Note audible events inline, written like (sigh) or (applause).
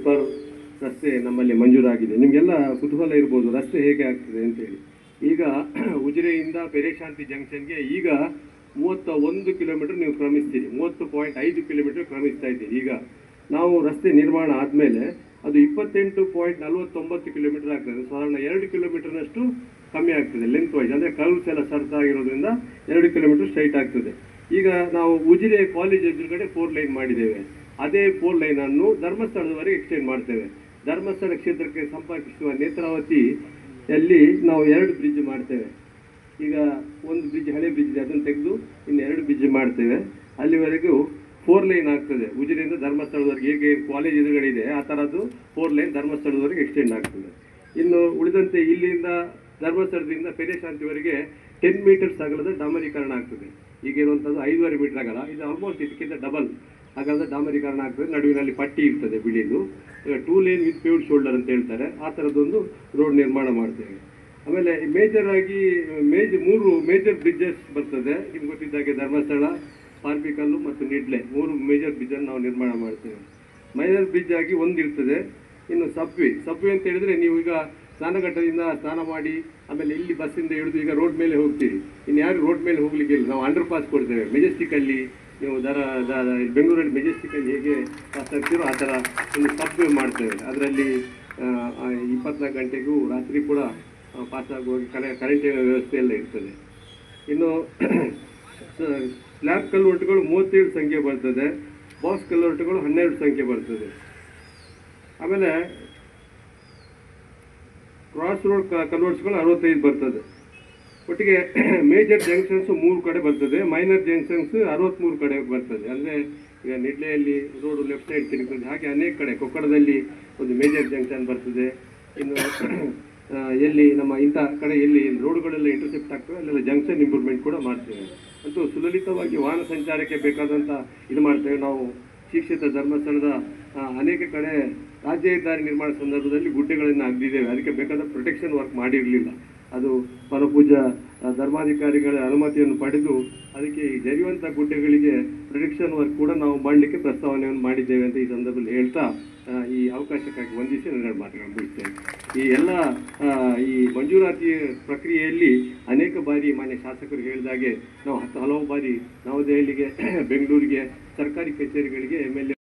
Spur ರಸ್ತೆ ನಮ್ಮಲ್ಲಿ ಮಂಜೂರಾಗಿದೆ. ನಿಮಗೆಲ್ಲ ಕುತೂಹಲ ಇರ್ಬೋದು, ರಸ್ತೆ ಹೇಗೆ ಆಗ್ತದೆ ಅಂತೇಳಿ. ಈಗ (clears throat) ಉಜಿರೆಯಿಂದ ಪೆರೇಶಾಂತಿ ಜಂಕ್ಷನ್ಗೆ ಈಗ ಮೂವತ್ತ ಒಂದು ಕಿಲೋಮೀಟರ್ ನೀವು ಕ್ರಮಿಸ್ತೀರಿ. ಮೂವತ್ತು ಪಾಯಿಂಟ್ ಐದು ಕಿಲೋಮೀಟರ್ ಕ್ರಮಿಸ್ತಾ ಇದ್ದೀರಿ. ಈಗ ನಾವು ರಸ್ತೆ ನಿರ್ಮಾಣ ಆದಮೇಲೆ ಅದು ಇಪ್ಪತ್ತೆಂಟು ಪಾಯಿಂಟ್ ನಲವತ್ತೊಂಬತ್ತು ಕಿಲೋಮೀಟರ್ ಆಗ್ತದೆ. ಸಾಧಾರಣ ಎರಡು ಕಿಲೋಮೀಟರ್ನಷ್ಟು ಕಮ್ಮಿ ಆಗ್ತದೆ ಲೆಂತ್ ವೈಸ್ ಅಂದರೆ ಕರ್ವ್ಸ್ ಎಲ್ಲ ಸರ್ತ ಆಗಿರೋದ್ರಿಂದ ಎರಡು ಕಿಲೋಮೀಟರ್ ಸ್ಟ್ರೈಟ್ ಆಗ್ತದೆ. ಈಗ ನಾವು ಉಜಿರೆ ಕಾಲೇಜ್ ಎದುರುಗಡೆ ಫೋರ್ ಲೈನ್ ಮಾಡಿದ್ದೇವೆ. ಅದೇ ಫೋರ್ ಲೈನ್ ಅನ್ನು ಧರ್ಮಸ್ಥಳದವರೆಗೆ ಎಕ್ಸ್ಟೆಂಡ್ ಮಾಡ್ತೇವೆ. ಧರ್ಮಸ್ಥಳ ಕ್ಷೇತ್ರಕ್ಕೆ ಸಂಪರ್ಕಿಸುವ ನೇತ್ರಾವತಿ ಅಲ್ಲಿ ನಾವು ಎರಡು ಬ್ರಿಡ್ಜ್ ಮಾಡ್ತೇವೆ. ಈಗ ಒಂದು ಬ್ರಿಡ್ಜ್ ಹಳೆ ಬ್ರಿಡ್ಜ್ ಇದೆ, ಅದನ್ನು ತೆಗೆದು ಇನ್ನು ಎರಡು ಬ್ರಿಡ್ಜ್ ಮಾಡ್ತೇವೆ. ಅಲ್ಲಿವರೆಗೂ ಫೋರ್ ಲೈನ್ ಆಗ್ತದೆ. ಉಜಿರೆಯಿಂದ ಧರ್ಮಸ್ಥಳದವರೆಗೆ ಹೇಗೆ ಕಾಲೇಜ್ ಎದುರುಗಡೆ ಇದೆ, ಆ ಥರದ್ದು ಫೋರ್ ಲೈನ್ ಧರ್ಮಸ್ಥಳದವರೆಗೆ ಎಕ್ಸ್ಟೆಂಡ್ ಆಗ್ತದೆ. ಇನ್ನು ಉಳಿದಂತೆ ಇಲ್ಲಿಂದ ಧರ್ಮಸ್ಥಳದಿಂದ ಪೆರೇಶಾಂತಿವರೆಗೆ ಟೆನ್ ಮೀಟರ್ಸ್ ಅಗಲದ ಡಾಮರೀಕರಣ ಆಗ್ತದೆ. ಈಗ ಇರುವಂಥದ್ದು ಐದೂವರೆ ಮೀಟರ್ ಆಗಲ್ಲ, ಇದು ಆಲ್ಮೋಸ್ಟ್ ಇದಕ್ಕಿಂತ ಡಬಲ್ ಅಗಲದ ಡಾಮರೀಕರಣ ಆಗ್ತದೆ, ನಡುವಿನಲ್ಲಿ ಪಟ್ಟಿ ಇರ್ತದೆ ಬಿಳಿದು. Two lane with paved shoulder ಅಂತ ಹೇಳ್ತಾರೆ. ಆ ಥರದ್ದೊಂದು ರೋಡ್ ನಿರ್ಮಾಣ ಮಾಡ್ತೇವೆ. ಆಮೇಲೆ ಮೇಜರ್ ಆಗಿ ಮೇಜ್, ಮೂರು ಮೇಜರ್ ಬ್ರಿಡ್ಜಸ್ ಬರ್ತದೆ. ನಿಮ್ಗೆ ಗೊತ್ತಿದ್ದಾಗೆ ಧರ್ಮಸ್ಥಳ, ಪಾರ್ಪಿಕಲ್ಲು ಮತ್ತು ನಿಡ್ಲೆ. ಮೂರು ಮೇಜರ್ ಬ್ರಿಡ್ಜನ್ನು ನಾವು ನಿರ್ಮಾಣ ಮಾಡ್ತೇವೆ. ಮೈನರ್ ಬ್ರಿಡ್ಜ್ ಆಗಿ ಒಂದು ಇರ್ತದೆ. ಇನ್ನು ಸಬ್ವೆ ಸಬ್ವೆ ಅಂತ ಹೇಳಿದ್ರೆ ನೀವು ಈಗ ಸ್ನಾನಘಟ್ಟದಿಂದ ಸ್ನಾನ ಮಾಡಿ, ಆಮೇಲೆ ಇಲ್ಲಿ ಬಸ್ಸಿಂದ ಇಳಿದು ಈಗ ರೋಡ್ ಮೇಲೆ ಹೋಗ್ತೀವಿ ಇನ್ನು ಯಾರು ರೋಡ್ ಮೇಲೆ ಹೋಗ್ಲಿಕ್ಕೆ ಇಲ್ಲ ನಾವು ಅಂಡರ್ ಪಾಸ್ ಕೊಡ್ತೇವೆ ಮೆಜೆಸ್ಟಿಕಲ್ಲಿ ನೀವು ದರ ಬೆಂಗಳೂರಲ್ಲಿ ಮೆಜೆಸ್ಟಿಕಲ್ಲಿ ಹೇಗೆ ಆಗ್ತೀರೋ ಆ ಥರ ಒಂದು ಸಬ್ವೆ ಮಾಡ್ತೇವೆ. ಅದರಲ್ಲಿ ಇಪ್ಪತ್ನಾಲ್ಕು ಗಂಟೆಗೂ ರಾತ್ರಿ ಕೂಡ ಪಾಸ್ ಆಗುವಾಗ ಕರೆ ಕರೆಂಟಿನ ವ್ಯವಸ್ಥೆ ಎಲ್ಲ ಇರ್ತದೆ. ಇನ್ನು (clears throat) ಸ್ಲ್ಯಾಬ್ ಕಲ್ವರ್ಟ್ಗಳು ಮೂವತ್ತೇಳು ಸಂಖ್ಯೆ ಬರ್ತದೆ. ಬಾಕ್ಸ್ ಕಲ್ವರ್ಟ್ಗಳು ಹನ್ನೆರಡು ಸಂಖ್ಯೆ ಬರ್ತದೆ. ಆಮೇಲೆ ಕ್ರಾಸ್ ರೋಡ್ ಕಲ್ವರ್ಟ್ಸ್ಗಳು ಅರವತ್ತೈದು ಬರ್ತದೆ. ಒಟ್ಟಿಗೆ (clears throat) ಮೇಜರ್ ಜಂಕ್ಷನ್ಸ್ ಮೂರು ಕಡೆ ಬರ್ತದೆ, ಮೈನರ್ ಜಂಕ್ಷನ್ಸ್ ಅರವತ್ತ್ಮೂರು ಕಡೆ ಬರ್ತದೆ. ಅಂದರೆ ಈಗ ನಿಡ್ಲೆಯಲ್ಲಿ ರೋಡು ಲೆಫ್ಟ್ ಸೈಡ್ ತಿರುಗ್ತದೆ, ಹಾಗೆ ಅನೇಕ ಕಡೆ ಕೊಕ್ಕಡದಲ್ಲಿ ಒಂದು ಮೇಜರ್ ಜಂಕ್ಷನ್ ಬರ್ತದೆ. ಇನ್ನು (clears throat) ಎಲ್ಲಿ ನಮ್ಮ ಇಂಥ ಕಡೆ ಎಲ್ಲಿ ರೋಡುಗಳೆಲ್ಲ ಇಂಟರ್ಸೆಪ್ಟ್ ಆಗ್ತವೆ, ಅಲ್ಲೆಲ್ಲ ಜಂಕ್ಷನ್ ಇಂಪ್ರೂವ್ಮೆಂಟ್ ಕೂಡ ಮಾಡ್ತೇವೆ. ಅಂತೂ ಸುಲಲಿತವಾಗಿ ವಾಹನ ಸಂಚಾರಕ್ಕೆ ಬೇಕಾದಂಥ ಇದು ಮಾಡ್ತೇವೆ. ನಾವು ಶಿಕ್ಷಿತ ಧರ್ಮಸ್ಥಳದ ಅನೇಕ ಕಡೆ ರಾಜ್ಯ ಹೆದ್ದಾರಿ ನಿರ್ಮಾಣ ಸಂದರ್ಭದಲ್ಲಿ ಗುಡ್ಡೆಗಳನ್ನು ಅಗ್ದಿದ್ದೇವೆ. ಅದಕ್ಕೆ ಬೇಕಾದ ಪ್ರೊಟೆಕ್ಷನ್ ವರ್ಕ್ ಮಾಡಿರಲಿಲ್ಲ. ಅದು ಪರಪೂಜ ಧರ್ಮಾಧಿಕಾರಿಗಳ ಅನುಮತಿಯನ್ನು ಪಡೆದು ಅದಕ್ಕೆ ಜರಿಯುವಂಥ ಗುಡ್ಡೆಗಳಿಗೆ ಪ್ರೊಡಿಕ್ಷನ್ ವರ್ಕ್ ಕೂಡ ನಾವು ಮಾಡಲಿಕ್ಕೆ ಪ್ರಸ್ತಾವನೆಯನ್ನು ಮಾಡಿದ್ದೇವೆ ಅಂತ ಈ ಸಂದರ್ಭದಲ್ಲಿ ಹೇಳ್ತಾ ಈ ಅವಕಾಶಕ್ಕಾಗಿ ವಂದಿಸಿ ನನ್ನ ಮಾತುಗಳನ್ನು ಮುಗಿಸ್ತೇನೆ. ಈ ಎಲ್ಲ ಈ ಮಂಜೂರಾತಿ ಪ್ರಕ್ರಿಯೆಯಲ್ಲಿ ಅನೇಕ ಬಾರಿ ಮಾನ್ಯ ಶಾಸಕರು ಹೇಳಿದಾಗೆ ನಾವು ಹತ್ತು ಹಲವು ಬಾರಿ ನವದೆಹಲಿಗೆ, ಬೆಂಗಳೂರಿಗೆ, ಸರ್ಕಾರಿ ಕಚೇರಿಗಳಿಗೆ ಎಂ